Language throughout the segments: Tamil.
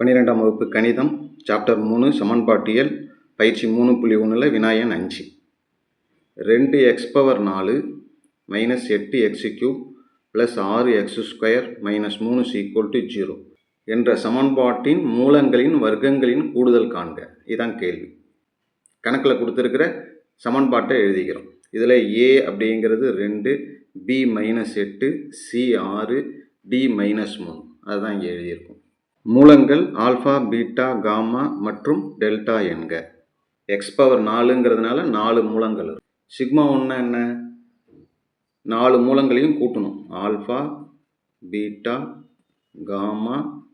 பன்னிரெண்டாம் வகுப்பு கணிதம் சாப்டர் மூணு சமன்பாட்டியல் பயிற்சி மூணு புள்ளி ஒன்றில் வினாயன் அஞ்சு. ரெண்டு எக்ஸ் பவர் நாலு மைனஸ் எட்டு எக்ஸ் கியூப் ப்ளஸ் ஆறு எக்ஸ் ஸ்கொயர் மைனஸ் மூணு சீக்குவல் டு ஜீரோ என்ற சமன்பாட்டின் மூலங்களின் வர்க்கங்களின் கூடுதல் காண்க. இதுதான் கேள்வி. கணக்கில் கொடுத்துருக்கிற சமன்பாட்டை எழுதிக்கிறோம் இதில் ஏ அப்படிங்கிறது ரெண்டு பி மைனஸ் எட்டு சி ஆறு டி மைனஸ் மூணு. அதுதான் இங்கே எழுதியிருக்கோம். மூலங்கள் ஆல்ஃபா பீட்டா காமா மற்றும் டெல்டா என்க. எக்ஸ் பவர் நாலுங்கிறதுனால நாலு மூலங்கள் இருக்கு. சிக்மா ஒன்று என்ன? நாலு மூலங்களையும் கூட்டணும். Alpha beta gamma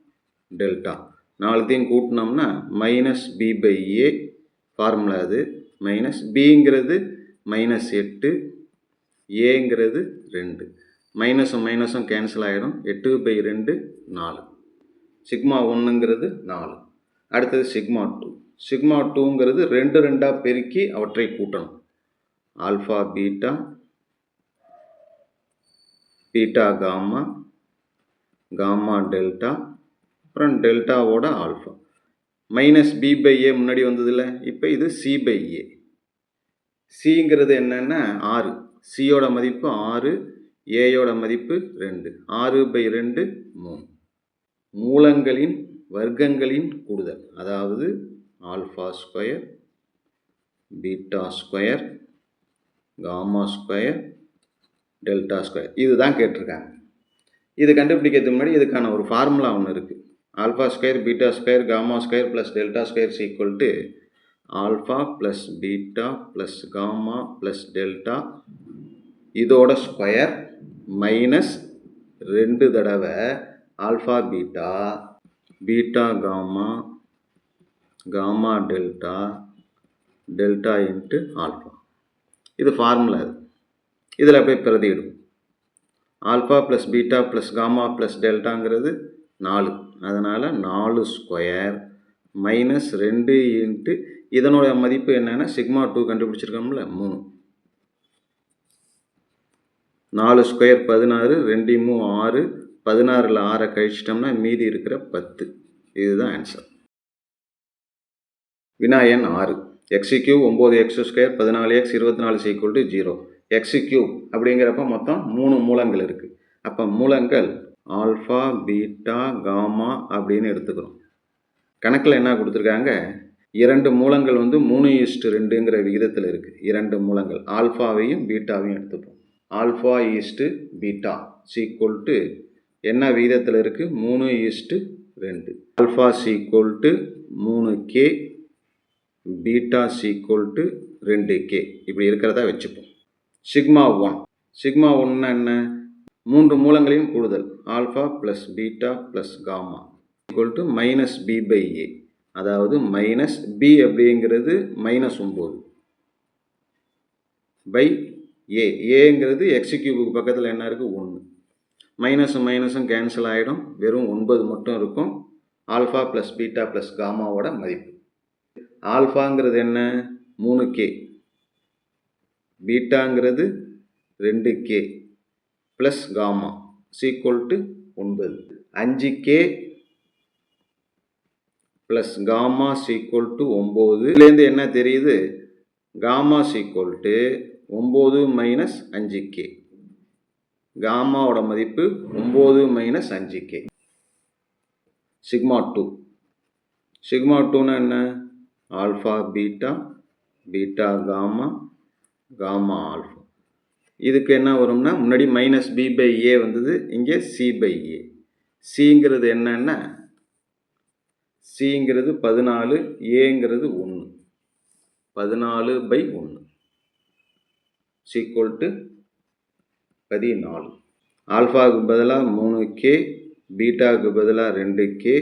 delta. நாலுத்தையும் கூட்டினோம்னா minus B by A formula அது. மைனஸ் பிங்கிறது மைனஸ் எட்டு ஏங்கிறது ரெண்டு. மைனஸும் மைனஸும் கேன்சல் ஆகிடும் எட்டு பை ரெண்டு நாலு. சிக்மா ஒன்றுங்கிறது நாலு. அடுத்தது சிக்மா டூ. சிக்மா டூங்கிறது ரெண்டு ரெண்டாக பெருக்கி அவற்றை கூட்டணும். Alpha beta beta gamma gamma delta அப்புறம் டெல்டாவோட alpha. Minus B by A முன்னாடி வந்ததில்ல இப்போ இது சி பை ஏ. சிங்கிறது என்னென்னா ஆறு. சியோட மதிப்பு ஆறு ஏயோட மதிப்பு ரெண்டு. ஆறு பை ரெண்டு மூணு. மூலங்களின் வர்க்கங்களின் கூடுதல். அதாவது alpha square beta square gamma square delta square. இதுதான் கேட்டிருக்காங்க. இது கண்டுபிடிக்கிறதுக்கு முன்னாடி இதுக்கான ஒரு ஃபார்முலா ஒன்று இருக்குது alpha square beta square gamma square plus delta square equal to alpha plus beta plus gamma plus delta. இதோட ஸ்கொயர் மைனஸ் ரெண்டு தடவை alpha beta beta gamma gamma delta delta into alpha. இது ஃபார்முலா இது. இதில் போய் பிரதியிடும். Alpha plus beta plus gamma plus டெல்டாங்கிறது நாலு. அதனால் நாலு ஸ்கொயர் மைனஸ் ரெண்டு இன்ட்டு இதனுடைய மதிப்பு என்னென்னா சிக்மா டூ கண்டுபிடிச்சிருக்கோம்ல மூணு. நாலு ஸ்கொயர் பதினாறு ரெண்டு மூணு ஆறு பதினாறில் ஆறை கழிச்சிட்டோம்னா மீதி இருக்கிற பத்து. இதுதான் ஆன்சர் வினாயன் ஆறு. எக்ஸு கியூப் ஒம்பது எக்ஸு ஸ்கொயர் பதினாலு எக்ஸ் இருபத்தி நாலு equal to zero X cube அப்படிங்கிறப்ப மொத்தம் மூணு மூலங்கள் இருக்குது அப்போ மூலங்கள் ஆல்ஃபா பீட்டா காமா அப்படின்னு எடுத்துக்கிறோம். கணக்கில் என்ன கொடுத்துருக்காங்க? இரண்டு மூலங்கள் வந்து மூணு ஈஸ்ட்டு ரெண்டுங்கிற விகிதத்தில் இருக்குது இரண்டு மூலங்கள். ஆல்ஃபாவையும் பீட்டாவையும் எடுத்துப்போம். Alpha is to beta equal to என்ன விகிதத்தில் இருக்குது மூணு ஈஸ்ட்டு ரெண்டு. ஆல்ஃபா சீக்குவல் டு மூணு கே பீட்டா சீக்குவல் டு ரெண்டு கே இப்படி இருக்கிறதா வச்சுப்போம். சிக்மா ஒன் சிக்மா ஒன்னா என்ன? மூன்று மூலங்களையும் கூடுதல். Alpha plus beta plus gamma equal to minus B by A அதாவது மைனஸ் பி அப்படிங்கிறது மைனஸ் ஒம்பது பை ஏ ஏங்கிறது எக்ஸ் கியூபுக்கு பக்கத்தில் என்ன இருக்குது ஒன்று மைனஸும் மைனஸும் கேன்சல் ஆகிடும் வெறும் ஒன்பது மட்டும் இருக்கும். ஆல்ஃபா ப்ளஸ் பீட்டா ப்ளஸ் காமாவோட மதிப்பு. ஆல்ஃபாங்கிறது என்ன? மூணு கே பீட்டாங்கிறது ரெண்டு K plus gamma equal to ஒன்பது. அஞ்சு K plus gamma equal to ஒம்பது இதுலேருந்து என்ன தெரியுது? காமா சீக்குவல் டு ஒம்பது மைனஸ் அஞ்சு கே காமாவோட மதிப்பு ஒம்பது மைனஸ் அஞ்சு கே சிக்மா டூ சிக்மா டூனா என்ன? Alpha beta. Beta gamma. Gamma alpha. இதுக்கு என்ன வரும்னா முன்னாடி மைனஸ் பி பை ஏ வந்தது இங்கே சி பை ஏ சிங்கிறது என்னன்னா சிங்கிறது பதினாலு ஏங்கிறது ஒன்று பதினாலு பை ஒன்று சீக்குவல் டு பதினாலு. ஆல்ஃபாவுக்கு பதிலாக மூணு கே பீட்டாவுக்கு பதிலாக ரெண்டு கே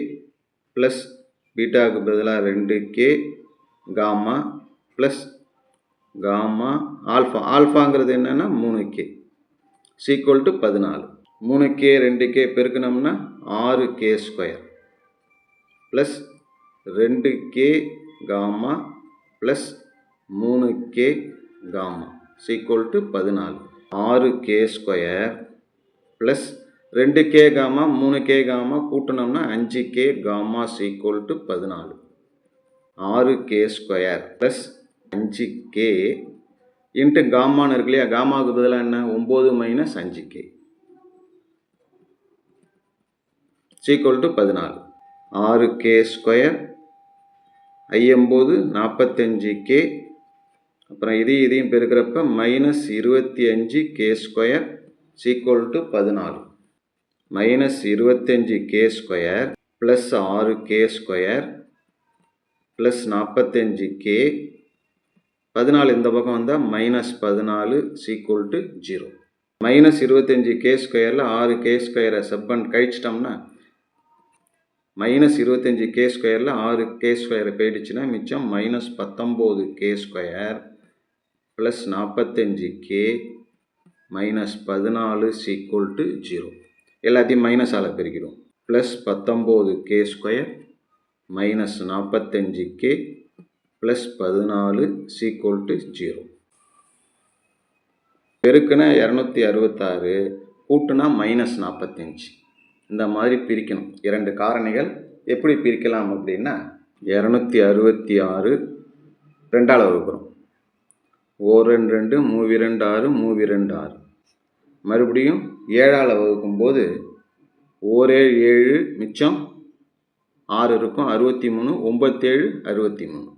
ப்ளஸ் பீட்டாவுக்கு பதிலாக ரெண்டு K gamma plus gamma alpha. ஆல்ஃபாங்கிறது என்னென்னா மூணு கே சீக்குவல் டு பதினாலு. மூணு கே ரெண்டு கே பெருக்கணும்னா ஆறு கே ஸ்கொயர் ப்ளஸ் ரெண்டு கே காமா ப்ளஸ் மூணு கே காமா சீக்குவல் டு பதினாலு. ஆறு கே ஸ்கொயர் ப்ளஸ் ரெண்டு கே காமா மூணு கே காமா கூட்டினோம்னா அஞ்சு கே காமா சீக்குவல் டு பதினாலு. ஆறு கே ஸ்கொயர் ப்ளஸ் அஞ்சு கே இன்ட்டு காமான்னு இருக்கு இல்லையா? காமாவுக்கு பதிலாக என்ன? ஒம்பது மைனஸ் அஞ்சு கே சீக்குவல் டு பதினாலு. ஆறு கே ஸ்கொயர் ஐயம்போது நாற்பத்தஞ்சு கே அப்புறம் இதையும் இதையும் பெருக்கிறப்ப மைனஸ் இருபத்தி அஞ்சு கே ஸ்கொயர் சீக்குவல் டு பதினாலு. மைனஸ் இருபத்தஞ்சி கே ஸ்கொயர் ப்ளஸ் ஆறு கே ஸ்கொயர் ப்ளஸ் நாற்பத்தஞ்சு கே பதினாலு இந்த பக்கம் வந்தால் மைனஸ் பதினாலு சீக்குவல் டு ஜீரோ மைனஸ் இருபத்தஞ்சி கே ஸ்கொயரில் ஆறு கே ஸ்கொயரை செப்பன் கழிச்சிட்டோம்னா மைனஸ் இருபத்தஞ்சி கே ஸ்கொயரில் ஆறு கே ஸ்கொயர் போயிடுச்சுன்னா மிச்சம் மைனஸ் பத்தொம்போது கே ஸ்கொயர் ப்ளஸ் நாற்பத்தஞ்சு கே மைனஸ் பதினாலு சீக்குவல் டு ஜீரோ எல்லாத்தையும் மைனஸால் பிரிக்கிறோம் ப்ளஸ் பத்தொம்போது கே ஸ்கொயர் மைனஸ் நாற்பத்தஞ்சு கே ப்ளஸ் பதினாலு சீக்குவல் டு ஜீரோ பெருக்குனா இரநூத்தி அறுபத்தாறு கூட்டுனா மைனஸ் நாற்பத்தஞ்சு. இந்த மாதிரி பிரிக்கணும். இரண்டு காரணிகள் எப்படி பிரிக்கலாம் அப்படின்னா இரநூத்தி அறுபத்தி ஆறு ரெண்டால் வகுக்கிறோம். ஓ ரெண்டு ரெண்டு மூவி ரெண்டு ஆறு மூவி ரெண்டு ஆறு. மறுபடியும் ஏழால் வகுக்கும்போது ஓரேழு ஏழு மிச்சம் ஆறு இருக்கும். அறுபத்தி மூணு ஒம்பத்தேழு அறுபத்தி மூணு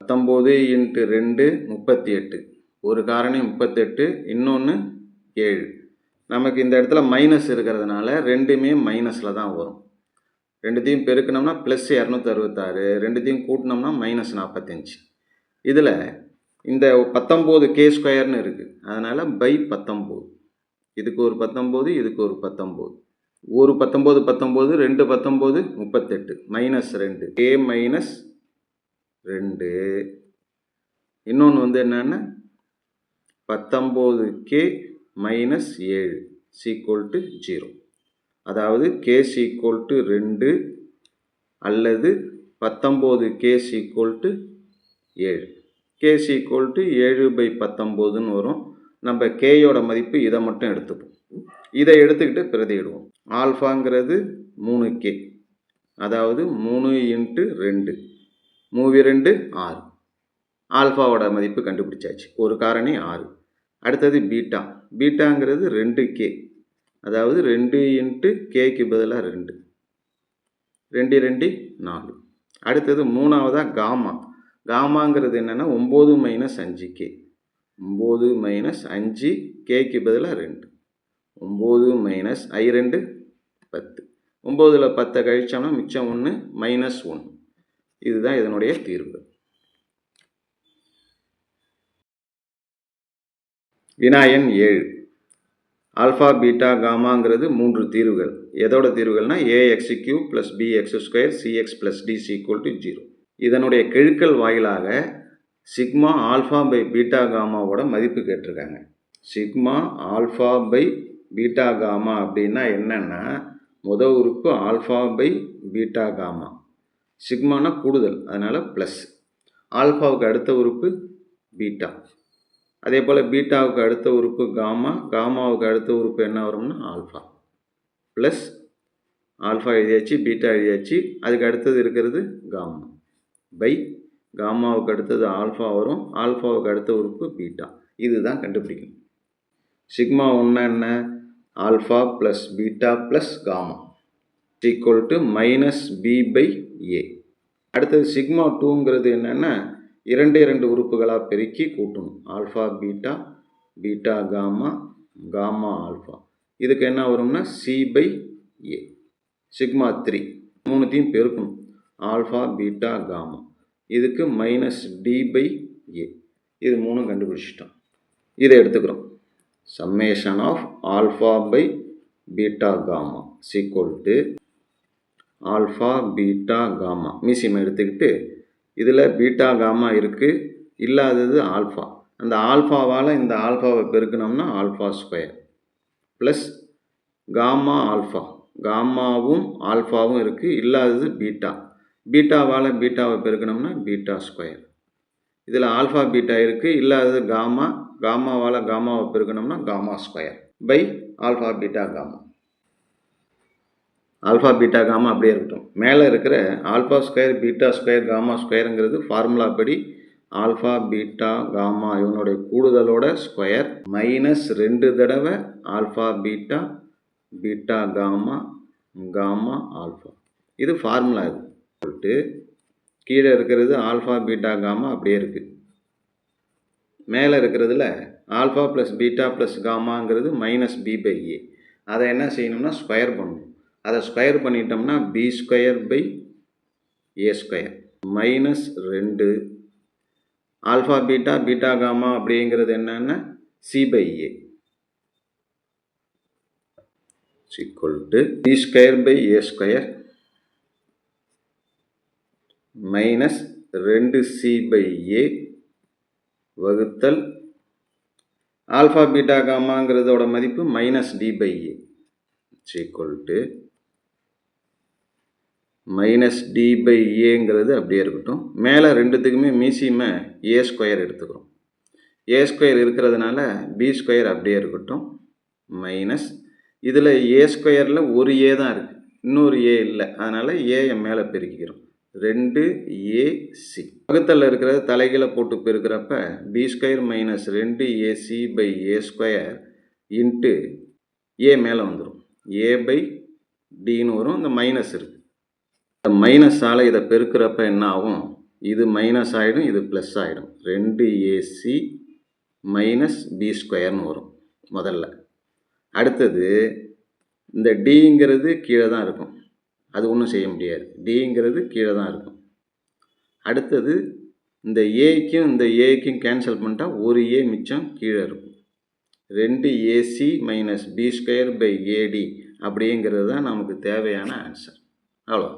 பத்தொம்போது இன்ட்டு ரெண்டு முப்பத்தி எட்டு ஒரு காரணி முப்பத்தெட்டு இன்னொன்று ஏழு. நமக்கு இந்த இடத்துல மைனஸ் இருக்கிறதுனால ரெண்டுமே மைனஸில் தான் வரும். ரெண்டுத்தையும் பெருக்கணும்னா ப்ளஸ் இரநூத்தி அறுபத்தாறு ரெண்டுத்தையும் கூட்டினோம்னா மைனஸ் நாற்பத்தஞ்சு இதில் இந்த பத்தொம்போது கே ஸ்கொயர்னு இருக்குது அதனால் பை பத்தொம்போது. இதுக்கு ஒரு பத்தொம்போது இதுக்கு ஒரு பத்தொம்போது. ஒரு பத்தொம்போது பத்தொம்போது ரெண்டு பத்தொம்போது முப்பத்தெட்டு. மைனஸ் ரெண்டு. கே மைனஸ் ரெண்டு. இன்னொன்று வந்து என்னென்னா பத்தொம்போது கே மைனஸ் ஏழு சீக்குவல் டு ஜீரோ அதாவது கே சீக்குவல் டு ரெண்டு அல்லது பத்தொம்போது கே சீக்குவல் டு ஏழு. கேஸ் ஈக்குவல் டு ஏழு பை பத்தொம்போதுன்னு வரும். நம்ம கேயோட மதிப்பு இதை மட்டும் எடுத்துப்போம். இதை எடுத்துக்கிட்டு பிரதியிடுவோம். ஆல்ஃபாங்கிறது மூணு கே அதாவது மூணு இன்ட்டு ரெண்டு. மூவி ரெண்டு ஆறு. ஆல்ஃபாவோட மதிப்பு கண்டுபிடிச்சாச்சு. ஒரு காரணி ஆறு. அடுத்தது பீட்டா. பீட்டாங்கிறது ரெண்டு கே அதாவது ரெண்டு இன்ட்டு கேக்கு பதிலாக ரெண்டு. ரெண்டு ரெண்டு நாலு. அடுத்தது மூணாவதாக காமா. காமாங்கிறது என்னென்னா ஒம்பது மைனஸ் அஞ்சு கே ஒம்பது மைனஸ் அஞ்சு கேக்கு பதிலாக ரெண்டு. ஒம்பது மைனஸ் ஐ ரெண்டு பத்து. ஒம்போதில் பத்தை கழிச்சோம்னா மிச்சம் ஒன்று மைனஸ் ஒன்று இதுதான் இதனுடைய தீர்வு. வினாயன் ஏழு. ஆல்ஃபா பீட்டா காமாங்கிறது மூன்று தீர்வுகள். எதோட தீர்வுகள்னால் A X cube plus B X square C X plus D equal to zero இதனுடைய கெழுக்கல் வாயிலாக சிக்மா ஆல்ஃபா பை பீட்டா காமாவோட மதிப்பு கேட்டிருக்காங்க. Sigma alpha by beta gamma அப்படின்னா என்னென்னா முத உறுப்பு ஆல்ஃபா பை பீட்டா காமா. சிக்மானா கூடுதல் அதனால் ப்ளஸ் ஆல்ஃபாவுக்கு அடுத்த உறுப்பு பீட்டா. அதே போல் பீட்டாவுக்கு அடுத்த உறுப்பு காமா காமாவுக்கு அடுத்த உறுப்பு என்ன வரும்னா ஆல்ஃபா. ப்ளஸ் ஆல்ஃபா எழுதியாச்சு பீட்டா எழுதியாச்சு அதுக்கு அடுத்தது இருக்கிறது காமா. பை காமாவுக்கு அடுத்தது ஆல்ஃபா வரும். ஆல்ஃபாவுக்கு அடுத்த உறுப்பு பீட்டா. இதுதான் கண்டுபிடிக்கணும். சிக்மா ஒன்று என்ன? Alpha plus beta plus gamma. Equal to minus B by A அடுத்தது சிக்மா டூங்கிறது என்னென்னா இரண்டு இரண்டு உறுப்புகளாக பெருக்கி கூட்டணும். Alpha beta beta gamma gamma alpha. இதுக்கு என்ன வரும்னா C by A sigma three மூணுத்தையும் பெருக்கணும். Alpha beta gamma. இதுக்கு மைனஸ் டி பை ஏ இது மூணும் கண்டுபிடிச்சிட்டோம். இதை எடுத்துக்கிறோம். Summation of alpha by beta gamma equal to alpha beta gamma மீசியம் எடுத்துக்கிட்டு இதில் பீட்டா காமா இருக்குது இல்லாதது ஆல்ஃபா அந்த ஆல்ஃபாவால் இந்த ஆல்ஃபாவை பெருக்கணும்னா alpha square plus gamma alpha காமாவும் ஆல்ஃபாவும் இருக்குது இல்லாதது பீட்டா பீட்டாவால் பீட்டாவை பெருக்கணும்னா பீட்டா ஸ்கொயர். இதில் ஆல்ஃபா பீட்டா இருக்குது இல்லாதது காமா காமாவால் காமாவை பெருக்கணும்னா gamma square by alpha beta gamma. Alpha beta gamma அப்படியே இருக்கட்டும். மேலே இருக்கிற alpha square beta square gamma ஸ்கொயருங்கிறது formula படி ஆல்ஃபா பீட்டா காமா இவனுடைய கூடுதலோட ஸ்கொயர் மைனஸ் ரெண்டு தடவை alpha beta beta gamma gamma alpha. இது ஃபார்முலா இது. சொல்லிட்டு கீழே இருக்கிறது ஆல்ஃபா பீட்டா காமா அப்படியே இருக்குது மேலே இருக்கிறதுல ஆல்ஃபா ப்ளஸ் பீட்டா ப்ளஸ் காமாங்கிறது மைனஸ் பி பை ஏ அதை என்ன செய்யணும்னா ஸ்கொயர் பண்ணணும். அதை ஸ்கொயர் பண்ணிட்டோம்னா B square by A square minus ரெண்டு. ஆல்ஃபா பீட்டா பீட்டா காமா அப்படிங்கிறது என்னென்னா C by A equal to square by A square minus ரெண்டு சி பை ஏ வகுத்தல் ஆல்ஃபா பீட்டா காமாங்கிறதோட மதிப்பு minus D by A equal to minus D by ஏங்கிறது அப்படியே இருக்கட்டும். மேலே ரெண்டுத்துக்குமே மீசியமை ஏ ஸ்கொயர் எடுத்துக்கிறோம். ஏ ஸ்கொயர் இருக்கிறதுனால பி ஸ்கொயர் அப்படியே இருக்கட்டும். மைனஸ் இதில் ஏ ஸ்கொயரில் ஒரு ஏ தான் இருக்குது இன்னொரு ஏ இல்லை. அதனால் ஏயை மேலே பெருக்கிக்கிறோம். ரெண்டு ஏசி பக்கத்தில் இருக்கிற தலைகீழ போட்டு பெருக்கிறப்ப பி ஸ்கொயர் மைனஸ் ரெண்டு AC by A square into A மேலே வந்துடும் ஏ பை டின்னு வரும். இந்த மைனஸ் இருக்குது இந்த மைனஸால் இதை பெருக்கிறப்ப என்ன ஆகும்? இது மைனஸ் ஆகிடும் இது ப்ளஸ் ஆகிடும் ரெண்டு ஏசி மைனஸ் பி ஸ்கொயர்னு வரும் முதல்ல. அடுத்தது இந்த டிங்கிறது கீழே தான் இருக்கும். அது ஒன்றும் செய்ய முடியாது. டிங்கிறது கீழே தான் இருக்கும். அடுத்தது இந்த ஏக்கும் இந்த ஏக்கும் கேன்சல் பண்ணிட்டா ஒரு ஏ மிச்சம் கீழே இருக்கும். ரெண்டு AC minus B square by AD அப்படிங்கிறது தான் நமக்கு தேவையான ஆன்சர் அவ்வளோ